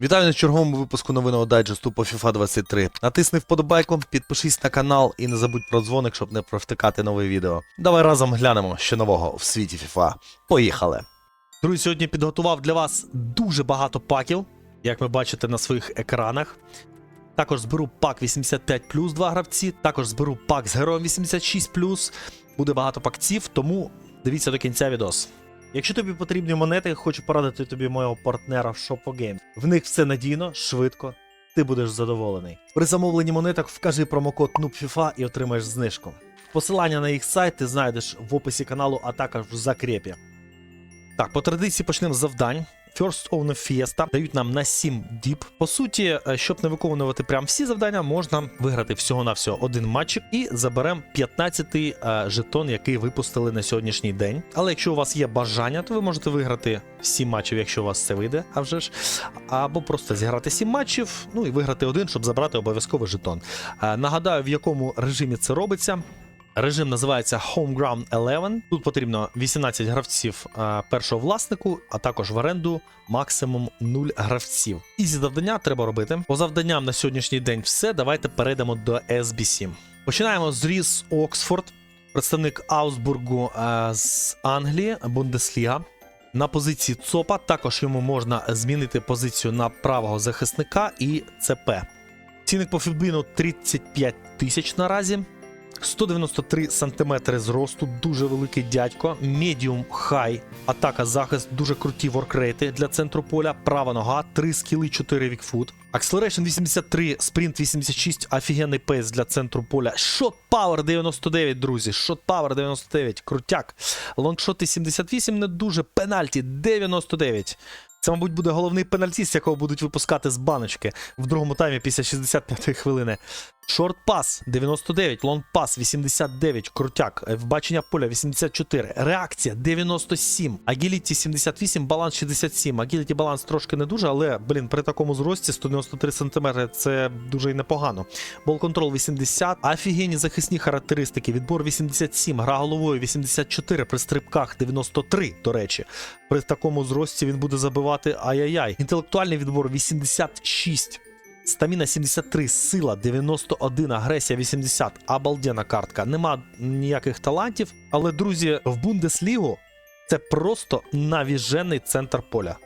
Вітаю на черговому випуску новинного дайджесту по FIFA 23. Натисни вподобайку, підпишись на канал і не забудь про дзвоник, щоб не провтикати нове відео. Давай разом глянемо, що нового в світі FIFA. Поїхали! Друзі, сьогодні підготував для вас дуже багато паків, як ви бачите на своїх екранах. Також зберу пак 85 плюс 2 гравці, також зберу пак з героєм 86 плюс. Буде багато пакців, тому дивіться до кінця відос. Якщо тобі потрібні монети, хочу порадити тобі мого партнера в ShopoGames. В них все надійно, швидко, ти будеш задоволений. При замовленні монеток вкажи промокод NUBFIFA і отримаєш знижку. Посилання на їх сайт ти знайдеш в описі каналу, а також в закрепі. Так, по традиції почнемо з завдань. First Owner Fiesta дають нам на 7 діб. По суті, е, щоб не виконувати прям всі завдання, можна виграти всього-навсього один матчик і заберемо 15-й е, жетон, який випустили на сьогоднішній день. Але якщо у вас є бажання, то ви можете виграти 7 матчів, якщо у вас це вийде, а вже ж. Або просто зіграти 7 матчів, ну і виграти один, щоб забрати обов'язково жетон. Е, Нагадаю, в якому режимі це робиться. Режим називається Home Ground 11. Тут потрібно 18 гравців е, першого власнику, а також в оренду максимум 0 гравців. Ізі завдання треба робити. По завданням на сьогоднішній день все. Давайте перейдемо до SBC. Починаємо з Ріс Оксфорд, представник Аусбургу е, з Англії, Бундесліга. На позиції ЦОПа також йому можна змінити позицію на правого захисника і ЦП. Цінник по Фібіну 35 тисяч наразі. 193 сантиметри зросту, дуже великий дядько. Медіум хай, атака, захист, дуже круті воркрейти для центру поля. Права нога, 3 скіли, 4 вікфут. Acceleration 83, спринт 86, офігенний пейс для центру поля. Shot Power 99, друзі. Shot Power 99, крутяк. Лонгшоти 78, не дуже. Пенальті 99. Це, мабуть, буде головний пенальтіст, якого будуть випускати з баночки в другому таймі після 65-ї хвилини. Шорт пас 99, лонг пас 89, крутяк, Е, вбачення поля 84, реакція 97, агіліті 78, баланс 67. Агіліті баланс трошки не дуже, але блін, при такому зрості 193 см це дуже і непогано. Бол контрол 80, офігенні захисні характеристики, відбор 87, гра головою 84, при стрибках 93, до речі. При такому зрості він буде забивати ай-яй-яй. Інтелектуальний відбор 86. Стаміна 73, сила 91, агресія 80. Обалденна картка. Нема ніяких талантів. Але, друзі, в Бундеслігу це просто навіжений центр поля.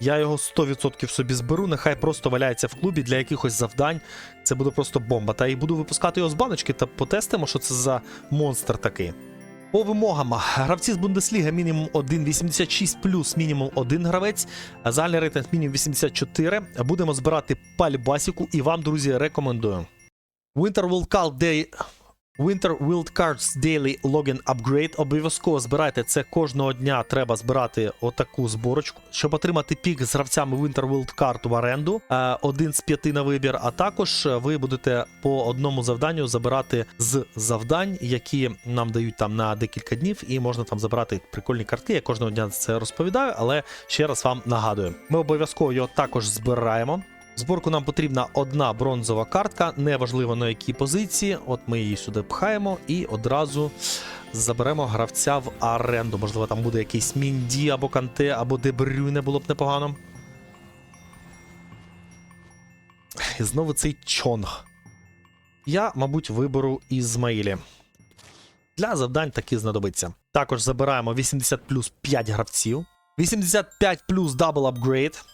Я його 100% собі зберу, нехай просто валяється в клубі для якихось завдань. Це буде просто бомба. Та і буду випускати його з баночки та потестимо, що це за монстр такий. По вимогам, гравці з Бундесліги мінімум 1, 86 плюс мінімум 1 гравець, загальний рейтинг мінімум 84. Будемо збирати пальбасіку і вам, друзі, рекомендую. Winter World Cup Day Winter Wild Cards Daily Login Upgrade. Обов'язково збирайте це кожного дня. Треба збирати отаку зборочку, щоб отримати пік з гравцями Winter Wild Card в оренду. е, Один з п'яти на вибір. А також е, ви будете по одному завданню забирати з завдань, які нам дають там на декілька днів, і можна там забирати прикольні картки. Я кожного дня це розповідаю, але ще раз вам нагадую. Ми обов'язково його також збираємо. Зборку нам потрібна одна бронзова картка, неважливо на якій позиції. От ми її сюди пхаємо і одразу заберемо гравця в оренду. Можливо, там буде якийсь Мінді або Канте, або Дебрюйне було б непогано. І знову цей чонг. Я, мабуть, виберу Ізмаїлі. Для завдань таки знадобиться. Також забираємо 80 плюс 5 гравців. 85 плюс дабл апгрейд.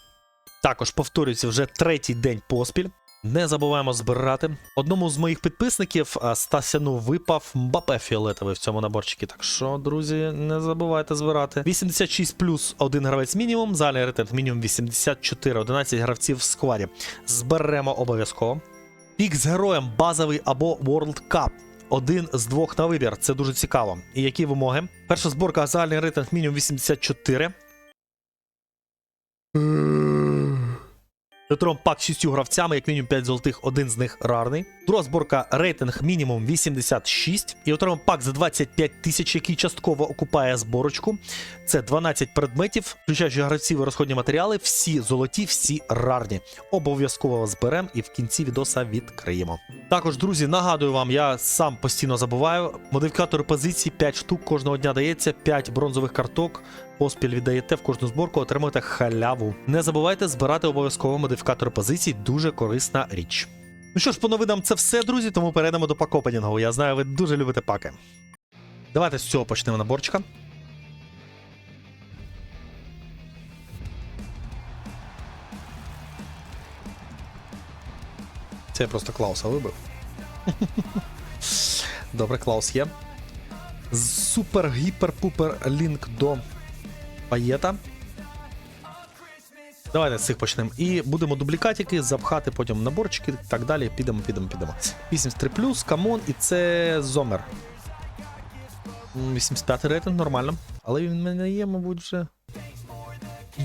Також повторюється вже третій день поспіль. Не забуваємо збирати. Одному з моїх підписників Стасяну випав Мбапе фіолетовий в цьому наборчику. Так що, друзі, не забувайте збирати. 86 плюс один гравець мінімум. Загальний рейтинг мінімум 84, 11 гравців в складі. Зберемо обов'язково. Пік з героєм базовий або World Cup. Один з двох на вибір. Це дуже цікаво. І які вимоги? Перша зборка загальний рейтинг мінімум 84. Ретром пак з 6 гравцями, як мінімум 5 золотих, один з них рарний. Друга зборка рейтинг мінімум 86. І отримав пак за 25 тисяч, який частково окупає зборочку. Це 12 предметів, включаючи гравців і розходні матеріали. Всі золоті, всі рарні. Обов'язково зберемо і в кінці відоса відкриємо. Також, друзі, нагадую вам, я сам постійно забуваю. Модифікатор позицій 5 штук кожного дня дається, 5 бронзових карток поспіль віддаєте в кожну зборку, отримуєте халяву. Не забувайте збирати обов'язково модифікатори позицій, дуже корисна річ. Ну що ж, по новинам це все, друзі, тому перейдемо до пак-опенінгу. Я знаю, ви дуже любите паки. Давайте з цього почнемо наборчика. Це я просто Клауса вибив. Добре, Клаус є. Супер гіпер-пупер лінк до паєта. Давайте з цих почнемо. І будемо дублікатики, запхати потім наборчики і так далі. Підемо, підемо, підемо. 83 камон, і це Зомер. М, 85 рейтинг, нормально. Але він мене є, мабуть, вже.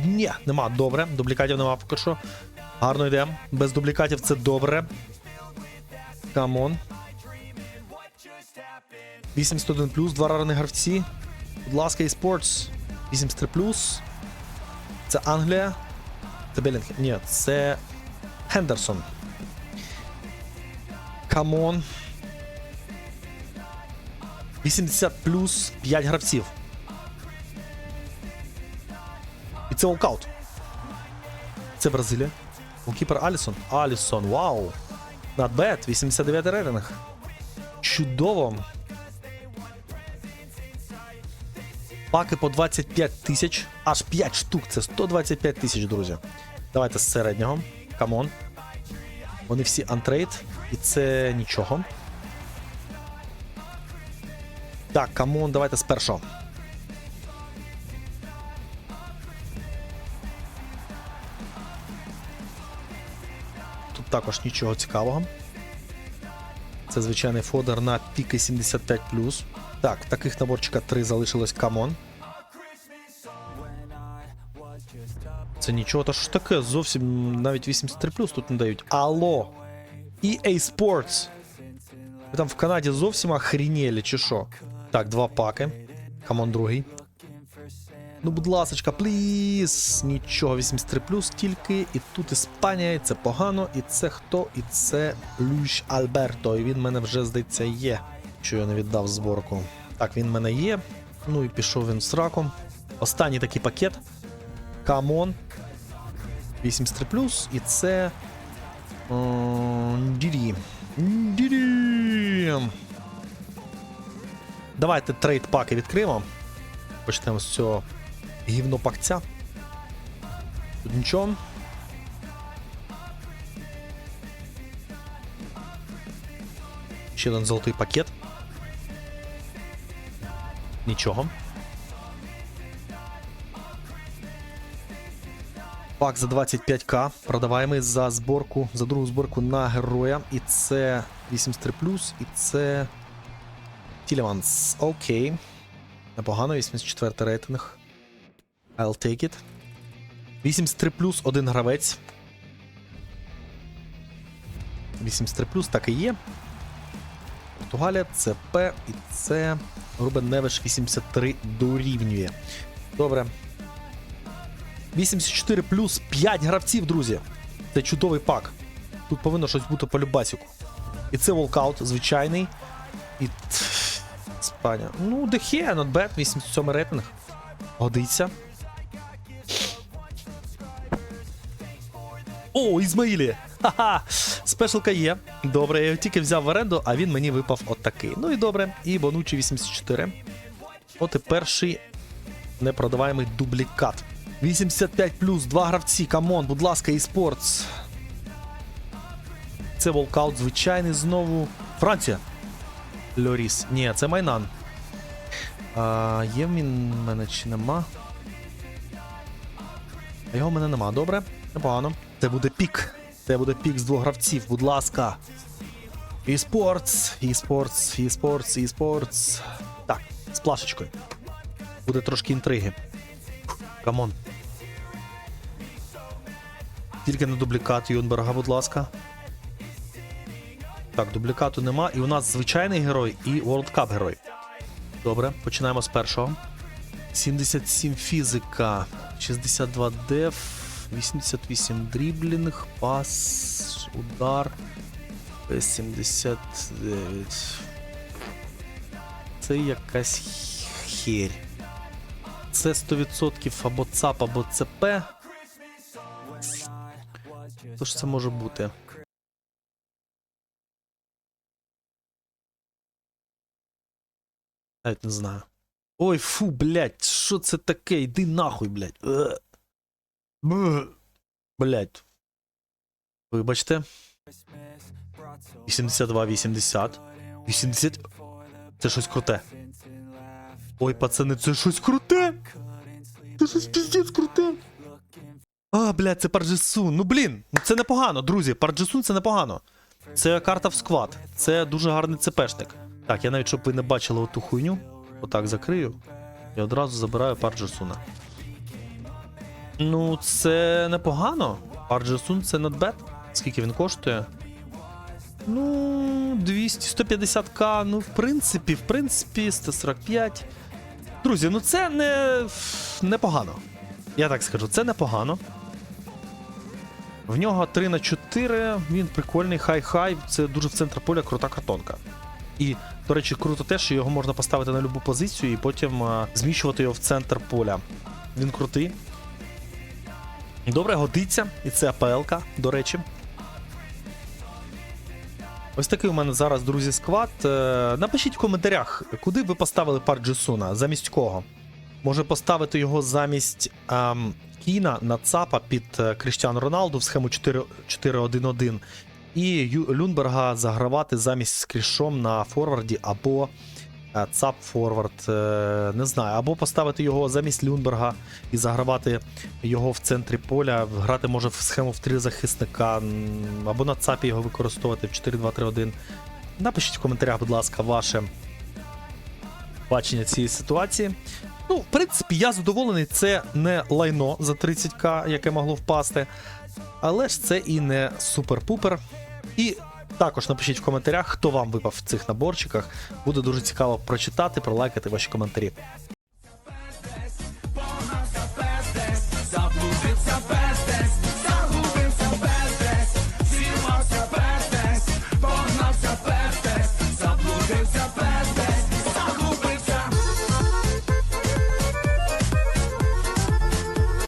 Ні, нема, добре. Дублікатів нема поки що. Гарно йде. Без дублікатів це добре. Камон. 81 плюс, два рарних гравці. Будь ласка, eSports. 83 плюс. Це Англія. Це Белінгем. Ні, це Хендерсон. Камон. 80 плюс 5 гравців. І це волкаут. Це Бразилія. Голкіпер Алісон. Алісон, вау. Not bad. 89 рейтинг. Чудово. Паки по 25 тисяч. Аж 5 штук. Це 125 тисяч, друзі. Давайте з середнього. Камон. Вони всі антрейд. І це нічого. Так, камон, давайте з першого. Тут також нічого цікавого. Це звичайний фодер на піки 75. Так, таких наборчика 3 залишилось камон. Це нічого, та що ж таке? Зовсім навіть 83 плюс тут не дають. Алло! EA Sports! Ви там в Канаді зовсім охренели, чи що? Так, два паки. Камон другий. Ну, будь ласочка, пліз. Нічого, 83 плюс тільки. І тут Іспанія, і це погано. І це хто? І це Люш Альберто. І він мене вже, здається, є. Що я не віддав зборку. Так, він в мене є. Ну і пішов він з раком. Останній такий пакет. Камон. 83 І це. Дірі. Дірі. Давайте трейд паки відкриємо. Почнемо з цього гівнопакця. Тут нічого. Ще один золотий пакет. Нічого. Пак за 25к. Продаваємо за зборку, за другу зборку на героя. І це 83 і це. Тілеванс. Окей. Непогано, 84 рейтинг. I'll take it. 83 плюс, один гравець. 83 плюс, так і є. Португалія, ЦП і це. Рубен Невиш 83 дорівнює. Добре. 84 плюс 5 гравців, друзі. Це чудовий пак. Тут повинно щось бути по любасіку. І це волкаут звичайний. І. Іспанія. Ну, Дехе, not bad, 87 рейтинг. Годиться. О, Ізмаїлі! Ха-ха! Спешалка є. Добре, я його тільки взяв в оренду, а він мені випав отакий. Ну і добре. І Бонучі 84. От і перший непродаваємий дублікат. 85 плюс, два гравці, камон, будь ласка, eSports. Це волкаут звичайний знову. Франція. Льоріс. Ні, це Майнан. А, Є в мене чи нема? Його в мене нема, добре? Непогано. Це буде пік. Це буде пік з двох гравців, будь ласка. eSports, eSports, eSports, eSports. Так, з плашечкою. Буде трошки інтриги. Камон. Тільки на дублікат Юнберга, будь ласка. Так, дублікату нема. І у нас звичайний герой і World Cup герой. Добре, починаємо з першого. 77 фізика, 62 деф, 88 дріблінг, пас, удар. 79. Це якась херь. це 100% або ЦАП, або ЦП. Що ж це може бути? Навіть не знаю. Ой, фу, блядь, що це таке? Йди нахуй, блядь. Бе. Вибачте. 82, 80. 80. Це щось круте. Ой, пацани, це щось круте. Це щось піздець круте. А, блядь, це Парджесун. Ну блін, ну це непогано, друзі. Парджесун це непогано. Це карта в сквад. Це дуже гарний ЦПшник. Так, я навіть щоб ви не бачили оту хуйню, отак закрию. І одразу забираю Парджесуна. Ну, це непогано. Парджесун це bad. Скільки він коштує? Ну, 200, 150к, ну, в принципі, в принципі, 145. Друзі, ну це не непогано. Я так скажу, це непогано. В нього 3 на 4, він прикольний, хай-хай, це дуже в центр поля крута картонка. І, до речі, круто те, що його можна поставити на любу позицію і потім а, зміщувати його в центр поля. Він крутий. Добре, годиться, і це АПЛ-ка, до речі. Ось такий у мене зараз, друзі, сквад. Е, Напишіть в коментарях, куди ви поставили пар Джесуна, замість кого. Може поставити його замість ем, Кіна на ЦАПа під е, Кріштіану Роналду в схему 4 4-1-1 і Люнберга загравати замість з Крішом на форварді або ЦАП форвард, е, не знаю, або поставити його замість Люнберга і загравати його в центрі поля, грати може в схему в три захисника, або на ЦАПі його використовувати в 4-2-3-1. Напишіть в коментарях, будь ласка, ваше бачення цієї ситуації. Ну, в принципі, я задоволений, це не лайно за 30к, яке могло впасти. Але ж це і не супер-пупер. І також напишіть в коментарях, хто вам випав в цих наборчиках. Буде дуже цікаво прочитати, пролайкати ваші коментарі.